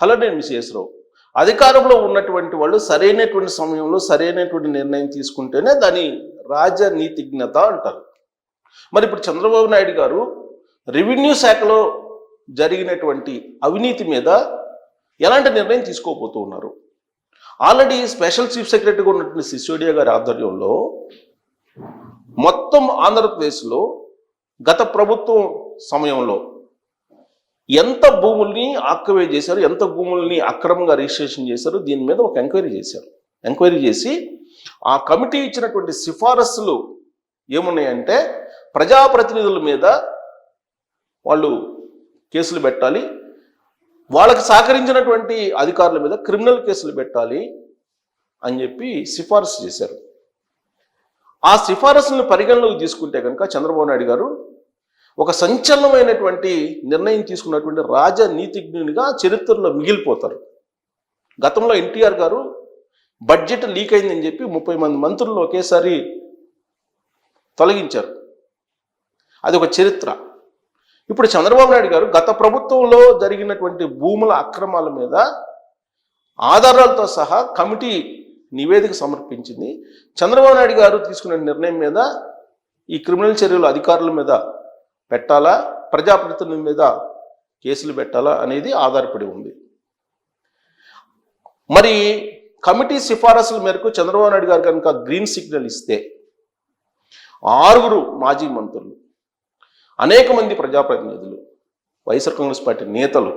Hello నేను మిస్ఎస్రావు అధికారంలో ఉన్నటువంటి వాళ్ళు సరైనటువంటి సమయంలో సరైనటువంటి నిర్ణయం తీసుకుంటేనే దాని రాజనీతిజ్ఞత అంటారు. మరి ఇప్పుడు చంద్రబాబు నాయుడు గారు రెవెన్యూ శాఖలో జరిగినటువంటి అవినీతి మీద ఎలాంటి నిర్ణయం తీసుకోబోతూ ఉన్నారు? ఆల్రెడీ స్పెషల్ చీఫ్ సెక్రటరీగా ఉన్నటువంటి సిసోడియా గారి ఆధ్వర్యంలో మొత్తం ఆంధ్రప్రదేశ్లో గత ప్రభుత్వం సమయంలో ఎంత భూముల్ని ఆక్యుపై చేశారు ఎంత భూముల్ని అక్రమంగా రిజిస్ట్రేషన్ చేశారు దీని మీద ఒక ఎంక్వైరీ చేశారు. ఎంక్వైరీ చేసి ఆ కమిటీ ఇచ్చినటువంటి సిఫారసులు ఏమున్నాయంటే ప్రజాప్రతినిధుల మీద వాళ్ళు కేసులు పెట్టాలి వాళ్ళకి సహకరించినటువంటి అధికారుల మీద క్రిమినల్ కేసులు పెట్టాలి అని చెప్పి సిఫారసు చేశారు. ఆ సిఫారసులను పరిగణలోకి తీసుకుంటే కనుక చంద్రబాబు నాయుడు గారు ఒక సంచలనమైనటువంటి నిర్ణయం తీసుకున్నటువంటి రాజనీతిజ్ఞునిగా చరిత్రలో మిగిలిపోతారు. గతంలో ఎన్టీఆర్ గారు బడ్జెట్ లీక్ అయిందని చెప్పి ముప్పై మంది మంత్రులను ఒకేసారి తొలగించారు. అది ఒక చరిత్ర. ఇప్పుడు చంద్రబాబు నాయుడు గారు గత ప్రభుత్వంలో జరిగినటువంటి భూముల అక్రమాల మీద ఆధారాలతో సహా కమిటీ నివేదిక సమర్పించింది. చంద్రబాబు నాయుడు గారు తీసుకున్న నిర్ణయం మీద ఈ క్రిమినల్ చర్యలు అధికారుల మీద పెట్టాలా? ప్రజాప్రతినిధుల మీద కేసులు పెట్టాలా అనేది ఆధారపడి ఉంది. మరి కమిటీ సిఫారసుల మేరకు చంద్రబాబు నాయుడు గారు కనుక గ్రీన్ సిగ్నల్ ఇస్తే ఆరుగురు మాజీ మంత్రులు అనేక మంది ప్రజాప్రతినిధులు వైఎస్ఆర్ కాంగ్రెస్ పార్టీ నేతలు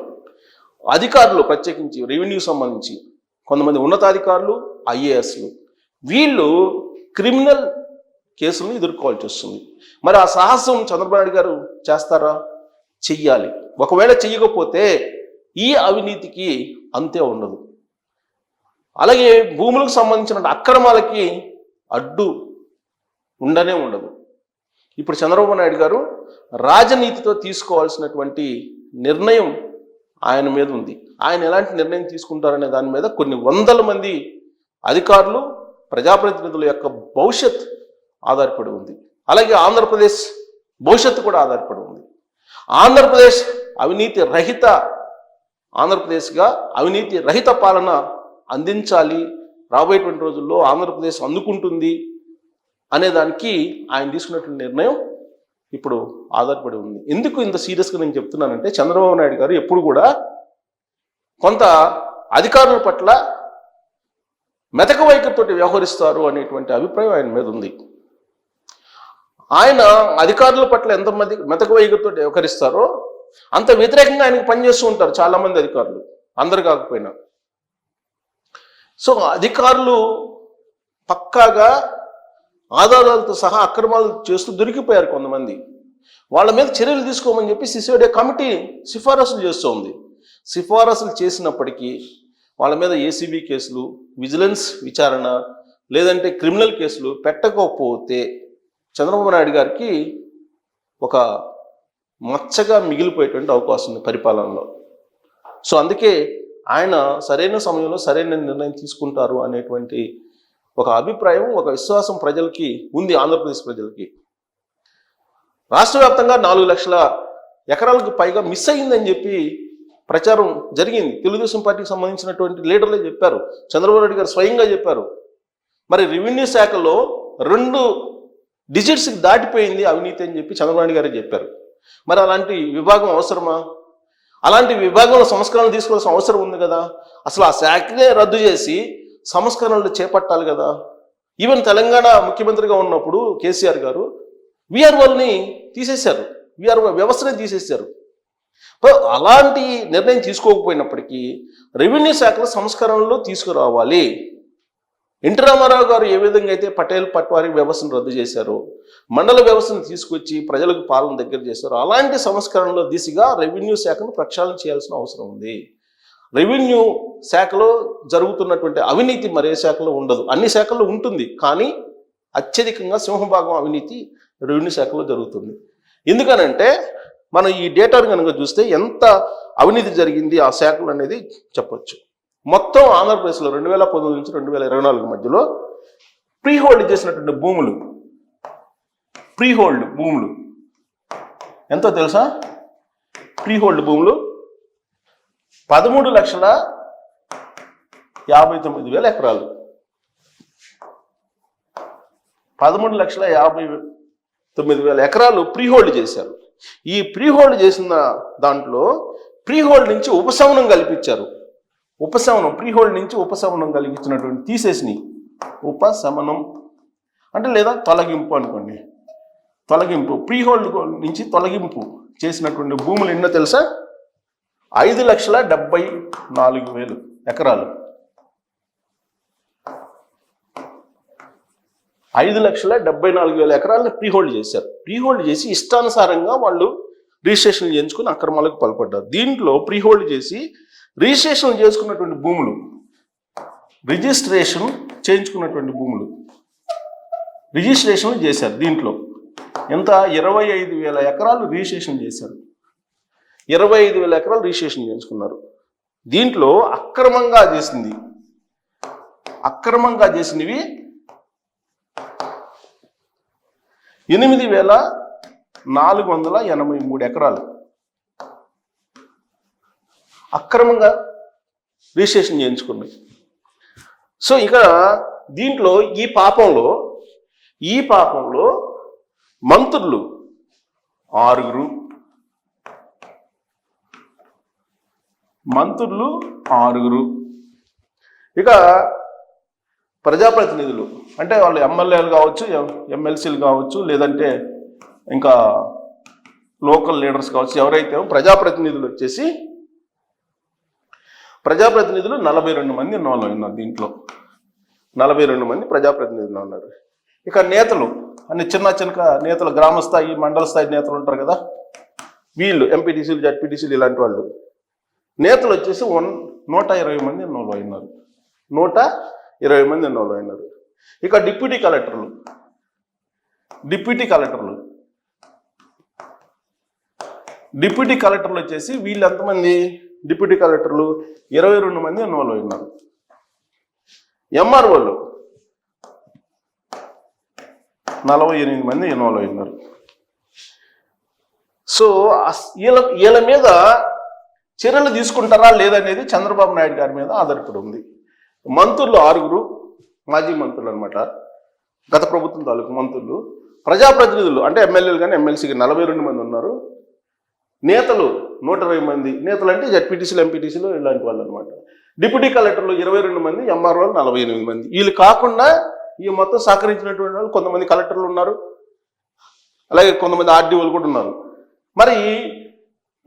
అధికారులు ప్రత్యేకించి రెవెన్యూ సంబంధించి కొంతమంది ఉన్నతాధికారులు ఐఏఎస్లు వీళ్ళు క్రిమినల్ కేసులను ఎదుర్కోవాల్సి వస్తుంది. మరి ఆ సాహసం చంద్రబాబు నాయుడు గారు చేస్తారా? చెయ్యాలి. ఒకవేళ చెయ్యకపోతే ఈ అవినీతికి అంతే ఉండదు. అలాగే భూములకు సంబంధించిన అక్రమాలకి అడ్డు ఉండనే ఉండదు. ఇప్పుడు చంద్రబాబు నాయుడు గారు రాజనీతితో తీసుకోవాల్సినటువంటి నిర్ణయం ఆయన మీద ఉంది. ఆయన ఎలాంటి నిర్ణయం తీసుకుంటారనే దాని మీద కొన్ని వందల మంది అధికారులు ప్రజాప్రతినిధుల యొక్క భవిష్యత్ ఆధారపడి ఉంది. అలాగే ఆంధ్రప్రదేశ్ భవిష్యత్తు కూడా ఆధారపడి ఉంది. ఆంధ్రప్రదేశ్ అవినీతి రహిత ఆంధ్రప్రదేశ్గా అవినీతి రహిత పాలన అందించాలి. రాబోయేటువంటి రోజుల్లో ఆంధ్రప్రదేశ్ అందుకుంటుంది అనే దానికి ఆయన తీసుకున్నటువంటి నిర్ణయం ఇప్పుడు ఆధారపడి ఉంది. ఎందుకు ఇంత సీరియస్గా నేను చెప్తున్నానంటే చంద్రబాబు నాయుడు గారు ఎప్పుడు కూడా కొంత అధికారుల పట్ల మెతక వైఖరితోటి వ్యవహరిస్తారు అనేటువంటి అభిప్రాయం ఆయన మీద ఉంది. ఆయన అధికారుల పట్ల ఎంతమంది మెతక వైఖరితో వ్యవహరిస్తారో అంత వ్యతిరేకంగా ఆయనకు పనిచేస్తూ ఉంటారు చాలా మంది అధికారులు. అందరు కాకపోయినా. సో అధికారులు పక్కాగా ఆధారాలతో సహా అక్రమాలు చేస్తూ దొరికిపోయారు కొంతమంది. వాళ్ళ మీద చర్యలు తీసుకోమని చెప్పి సిసోడియా కమిటీ సిఫారసులు చేస్తుంది. సిఫారసులు చేసినప్పటికీ వాళ్ళ మీద ఏసీబీ కేసులు విజిలెన్స్ విచారణ లేదంటే క్రిమినల్ కేసులు పెట్టకపోతే చంద్రబాబు నాయుడు గారికి ఒక మచ్చగా మిగిలిపోయేటువంటి అవకాశం ఉంది పరిపాలనలో. సో అందుకే ఆయన సరైన సమయంలో సరైన నిర్ణయం తీసుకుంటారు అనేటువంటి ఒక అభిప్రాయం ఒక విశ్వాసం ప్రజలకి ఉంది ఆంధ్రప్రదేశ్ ప్రజలకి. రాష్ట్ర వ్యాప్తంగా నాలుగు లక్షల ఎకరాలకు పైగా మిస్ అయ్యిందని చెప్పి ప్రచారం జరిగింది. తెలుగుదేశం పార్టీకి సంబంధించినటువంటి లీడర్లే చెప్పారు. చంద్రబాబు నాయుడు గారు స్వయంగా చెప్పారు. మరి రెవెన్యూ శాఖలో రెండు డిజిట్స్కి దాటిపోయింది అవినీతి అని చెప్పి చంద్రబాబు గారు చెప్పారు. మరి అలాంటి విభాగం అవసరమా? అలాంటి విభాగంలో సంస్కరణలు తీసుకోవాల్సిన అవసరం ఉంది కదా. అసలు ఆ శాఖనే రద్దు చేసి సంస్కరణలు చేపట్టాలి కదా. ఈవెన్ తెలంగాణ ముఖ్యమంత్రిగా ఉన్నప్పుడు కేసీఆర్ గారు విఆర్ఓల్ని తీసేశారు. విఆర్ఓ వ్యవస్థనే తీసేశారు. సో అలాంటి నిర్ణయం తీసుకోకపోయినప్పటికీ రెవెన్యూ శాఖలో సంస్కరణలు తీసుకురావాలి. ఎన్టీ రామారావు గారు ఏ విధంగా అయితే పటేల్ పట్వారి వ్యవస్థను రద్దు చేశారో మండల వ్యవస్థను తీసుకొచ్చి ప్రజలకు పాలన దగ్గర చేశారో అలాంటి సంస్కరణల దిశగా రెవెన్యూ శాఖను ప్రక్షాళన చేయాల్సిన అవసరం ఉంది. రెవెన్యూ శాఖలో జరుగుతున్నటువంటి అవినీతి మరే శాఖలో ఉండదు. అన్ని శాఖల్లో ఉంటుంది. కానీ అత్యధికంగా సింహభాగం అవినీతి రెవెన్యూ శాఖలో జరుగుతుంది. ఎందుకనంటే మనం ఈ డేటాను కనుక చూస్తే ఎంత అవినీతి జరిగింది ఆ శాఖలు అనేది చెప్పొచ్చు. మొత్తం ఆంధ్రప్రదేశ్లో రెండు వేల పంతొమ్మిది నుంచి రెండు వేల ఇరవై నాలుగు మధ్యలో ప్రీ హోల్డ్ చేసినటువంటి భూములు. ప్రీ హోల్డ్ భూములు. ఎంతో తెలుసా? ప్రీ హోల్డ్ భూములు పదమూడు లక్షల యాభై తొమ్మిది వేల ఎకరాలు. పదమూడు లక్షల యాభై తొమ్మిది వేల ఎకరాలు ప్రీ హోల్డ్ చేశారు. ఈ ప్రీ హోల్డ్ చేసిన దాంట్లో ప్రీ హోల్డ్ నుంచి ఉపశమనం కల్పించారు. ఉపశమనం ప్రీ హోల్డ్ నుంచి ఉపశమనం కలిగించినటువంటి తీసేసినాయి ఉపశమనం. అంటే లేదా తొలగింపు అనుకోండి. తొలగింపు ప్రీ హోల్డ్ నుంచి తొలగింపు చేసినటువంటి భూములు ఎన్నో తెలుసా? ఐదు లక్షల డెబ్బై నాలుగు వేలు ఎకరాలు. ఐదు లక్షల డెబ్బై నాలుగు వేల ఎకరాలను ప్రీ హోల్డ్ చేశారు. ప్రీ హోల్డ్ చేసి ఇష్టానుసారంగా వాళ్ళు రిజిస్ట్రేషన్ చేయించుకుని అక్రమాలకు పాల్పడ్డారు. దీంట్లో ప్రీ హోల్డ్ చేసి రిజిస్ట్రేషన్ చేసుకున్నటువంటి భూములు. రిజిస్ట్రేషన్ చేయించుకున్నటువంటి భూములు. రిజిస్ట్రేషన్ చేశారు దీంట్లో. ఎంత? ఇరవై ఐదు వేల ఎకరాలు రిజిస్ట్రేషన్ చేశారు. ఇరవై ఐదు వేల ఎకరాలు రిజిస్ట్రేషన్ చేయించుకున్నారు. దీంట్లో అక్రమంగా చేసింది. అక్రమంగా చేసినవి ఎనిమిది వేల నాలుగు వందల ఎనభై మూడు ఎకరాలు. అక్రమంగా రిజిస్ట్రేషన్ చేయించుకున్నాయి సో ఇక దీంట్లో ఈ పాపంలో ఈ పాపంలో మంత్రులు ఆరుగురు మంత్రులు ఆరుగురు. ఇక ప్రజాప్రతినిధులు అంటే వాళ్ళు ఎమ్మెల్యేలు కావచ్చు ఎం- ఎమ్మెల్సీలు కావచ్చు లేదంటే ఇంకా లోకల్ లీడర్స్ కావచ్చు ఎవరైతే ప్రజాప్రతినిధులు వచ్చేసి ప్రజాప్రతినిధులు నలభై రెండు మంది ఇన్వాల్వ్ ఉన్నారు దీంట్లో. నలభై రెండు మంది ప్రజాప్రతినిధులు ఉన్నారు. ఇక నేతలు అన్ని చిన్న చిన్న నేతలు గ్రామ స్థాయి మండల స్థాయి నేతలు ఉంటారు కదా? వీళ్ళు ఎంపీటీసీలు జడ్పీటీసీలు ఇలాంటి వాళ్ళు. నేతలు వచ్చేసి వన్ నూట ఇరవై మంది ఇన్వాల్వ్ అయినారు. నూట ఇరవై మంది ఇన్వాల్వ్ అయినారు. ఇక డిప్యూటీ కలెక్టర్లు. డిప్యూటీ కలెక్టర్లు. డిప్యూటీ కలెక్టర్లు వచ్చేసి వీళ్ళు ఎంతమంది? డిప్యూటీ కలెక్టర్లు ఇరవై రెండు మంది ఇన్వాల్వ్ అయినారు. ఎంఆర్ఓలు నలభై ఎనిమిది మంది ఇన్వాల్వ్ అయినారు. సో వీళ్ళ వీళ్ళ మీద చర్యలు తీసుకుంటారా లేదనేది చంద్రబాబు నాయుడు గారి మీద ఆధారపడి ఉంది. మంత్రులు ఆరుగురు మాజీ మంత్రులు అనమాట గత ప్రభుత్వం తాలూకు మంత్రులు ప్రజాప్రతినిధులు అంటే ఎమ్మెల్యేలు కానీ ఎమ్మెల్సీకి నలభై రెండు మంది ఉన్నారు. నేతలు నూట ఇరవై మంది నేతలు అంటే జడ్పీటీసీలు ఎంపీటీసీలు ఇలాంటి వాళ్ళు అనమాట డిప్యూటీ కలెక్టర్లు ఇరవై రెండు మంది ఎంఆర్ఓలు నలభై ఎనిమిది మంది. వీళ్ళు కాకుండా ఈ మొత్తం సహకరించినటువంటి వాళ్ళు కొంతమంది కలెక్టర్లు ఉన్నారు. అలాగే కొంతమంది ఆర్డీఓలు కూడా ఉన్నారు. మరి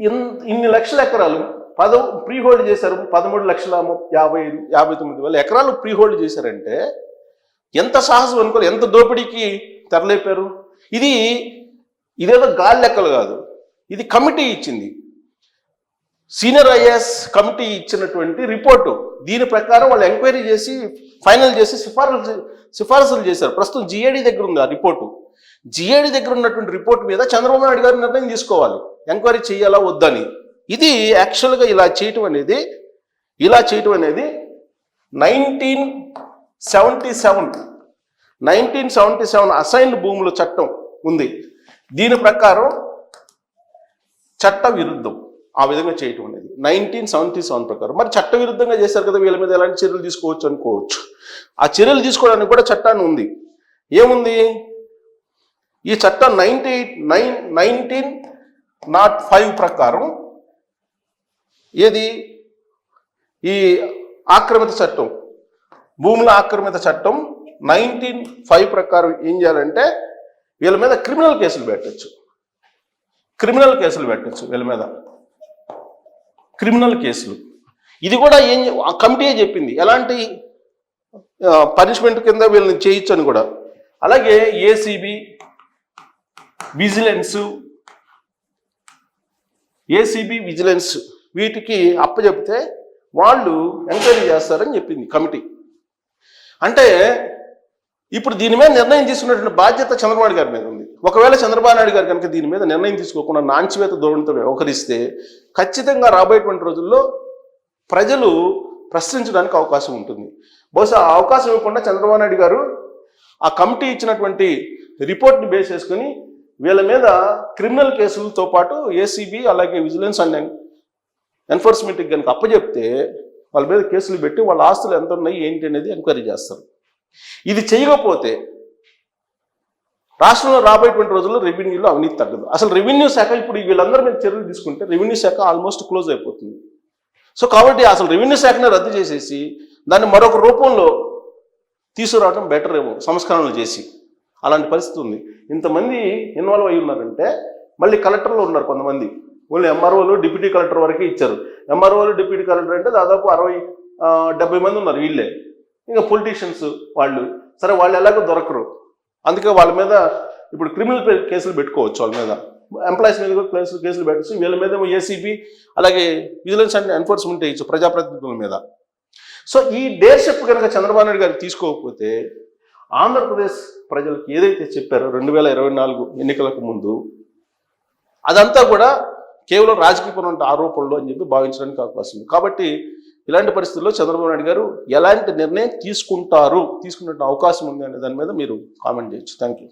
ఇన్- ఇన్ని లక్షల ఎకరాలు పద ప్రీ హోల్డ్ చేశారు పదమూడు లక్షల యాభై యాభై తొమ్మిది వేల ఎకరాలు ప్రీ హోల్డ్ చేశారంటే ఎంత సాహసం అనుకోరు ఎంత దోపిడీకి తెరలేపారు? ఇది ఇదేదో గాలి లెక్కలు కాదు. ఇది కమిటీ ఇచ్చింది. సీనియర్ ఐఏఎస్ కమిటీ ఇచ్చినటువంటి రిపోర్టు. దీని ప్రకారం వాళ్ళు ఎంక్వైరీ చేసి ఫైనల్ చేసి సిఫారసు సిఫారసులు చేశారు. ప్రస్తుతం జిఏడి దగ్గర ఉంది ఆ రిపోర్టు. జిఏడి దగ్గర ఉన్నటువంటి రిపోర్ట్ మీద చంద్రబాబు నాయుడు గారు నిర్ణయం తీసుకోవాలి. ఎంక్వైరీ చేయాలా వద్దని ఇది యాక్చువల్గా ఇలా చేయటం అనేది ఇలా చేయటం అనేది nineteen seventy seven nineteen seventy seven assigned భూముల చట్టం ఉంది. దీని ప్రకారం చట్ట విరుద్ధం. ఆ విధంగా చేయటం అనేది. నైన్టీన్ సెవెంటీ సెవెన్ ప్రకారం. మరి చట్ట విరుద్ధంగా చేశారు కదా వీళ్ళ మీద ఎలాంటి చర్యలు తీసుకోవచ్చు అనుకోవచ్చు. ఆ చర్యలు తీసుకోవడానికి కూడా చట్టాన్ని ఉంది. ఏముంది? ఈ చట్టం ninety nine nineteen naught five ప్రకారం ఏది? ఈ ఆక్రమిత చట్టం భూముల ఆక్రమిత చట్టం నైన్టీన్ ఫైవ్ ప్రకారం ఏం చేయాలంటే వీళ్ళ మీద క్రిమినల్ కేసులు పెట్టచ్చు. క్రిమినల్ కేసులు పెట్టచ్చు వీళ్ళ మీద. క్రిమినల్ కేసులు. ఇది కూడా ఏం ఆ కమిటీయే చెప్పింది. ఎలాంటి పనిష్మెంట్ కింద వీళ్ళని చేయొచ్చు అని కూడా. అలాగే ఏసీబీ విజిలెన్స్ ఏసీబీ విజిలెన్స్ వీటికి అప్పచెప్తే వాళ్ళు ఎంక్వైరీ చేస్తారని చెప్పింది కమిటీ. అంటే ఇప్పుడు దీని మీద నిర్ణయం తీసుకున్నటువంటి బాధ్యత చంద్రబాబు గారి మీద ఒకవేళ చంద్రబాబు నాయుడు గారు కనుక దీని మీద నిర్ణయం తీసుకోకుండా నాంచివేత ధోరణితో వ్యవహరిస్తే ఖచ్చితంగా రాబోయేటువంటి రోజుల్లో ప్రజలు ప్రశ్నించడానికి అవకాశం ఉంటుంది. బహుశా ఆ అవకాశం ఇవ్వకుండా చంద్రబాబు నాయుడు గారు ఆ కమిటీ ఇచ్చినటువంటి రిపోర్ట్ని బేస్ చేసుకుని వీళ్ళ మీద క్రిమినల్ కేసులతో పాటు ఏసీబీ అలాగే విజిలెన్స్ అండ్ ఎన్ఫోర్స్మెంట్కి కనుక అప్పచెప్తే వాళ్ళ మీద కేసులు పెట్టి వాళ్ళ ఆస్తులు ఎంత ఉన్నాయి ఏంటి అనేది ఎంక్వైరీ చేస్తారు. ఇది చేయకపోతే రాష్ట్రంలో రాబోయేటువంటి రోజుల్లో రెవెన్యూలో అవినీతి తగ్గదు. అసలు రెవెన్యూ శాఖ ఇప్పుడు వీళ్ళందరి మీద చర్యలు తీసుకుంటే రెవెన్యూ శాఖ ఆల్మోస్ట్ క్లోజ్ అయిపోతుంది. సో కాబట్టి అసలు రెవెన్యూ శాఖని రద్దు చేసేసి దాన్ని మరొక రూపంలో తీసుకురావడం బెటర్ ఏమో సంస్కరణలు చేసి. అలాంటి పరిస్థితి ఉంది. ఇంతమంది ఇన్వాల్వ్ అయి ఉన్నారంటే మళ్ళీ కలెక్టర్లు ఉన్నారు కొంతమంది. ఓన్లీ ఎంఆర్ఓలు డిప్యూటీ కలెక్టర్ వరకే ఇచ్చారు. ఎంఆర్ఓలు డిప్యూటీ కలెక్టర్ అంటే దాదాపు అరవై డెబ్బై మంది ఉన్నారు వీళ్ళే. ఇంకా పొలిటీషియన్స్ వాళ్ళు. సరే వాళ్ళు ఎలాగో దొరకరు. అందుకే వాళ్ళ మీద ఇప్పుడు క్రిమినల్ కేసులు పెట్టుకోవచ్చు వాళ్ళ మీద. ఎంప్లాయీస్ మీద కూడా కేసులు కేసులు పెట్టచ్చు. వీళ్ళ మీద ఏసీబీ అలాగే విజిలెన్స్ అండ్ ఎన్ఫోర్స్మెంట్ వేయచ్చు ప్రజాప్రతినిధుల మీద. సో ఈ డేర్షిప్ కనుక చంద్రబాబు నాయుడు గారు తీసుకోకపోతే ఆంధ్రప్రదేశ్ ప్రజలకు ఏదైతే చెప్పారో రెండు వేల ఇరవై నాలుగు ఎన్నికలకు ముందు అదంతా కూడా కేవలం రాజకీయపరమైన ఆరోపణలు అని చెప్పి భావించడానికి అవకాశం ఉంది. కాబట్టి ఇలాంటి పరిస్థితుల్లో చంద్రబాబు నాయుడు గారు ఎలాంటి నిర్ణయం తీసుకుంటారు తీసుకునే అవకాశం ఉంది అనే దాని మీద మీరు కామెంట్ చేయొచ్చు. Thank you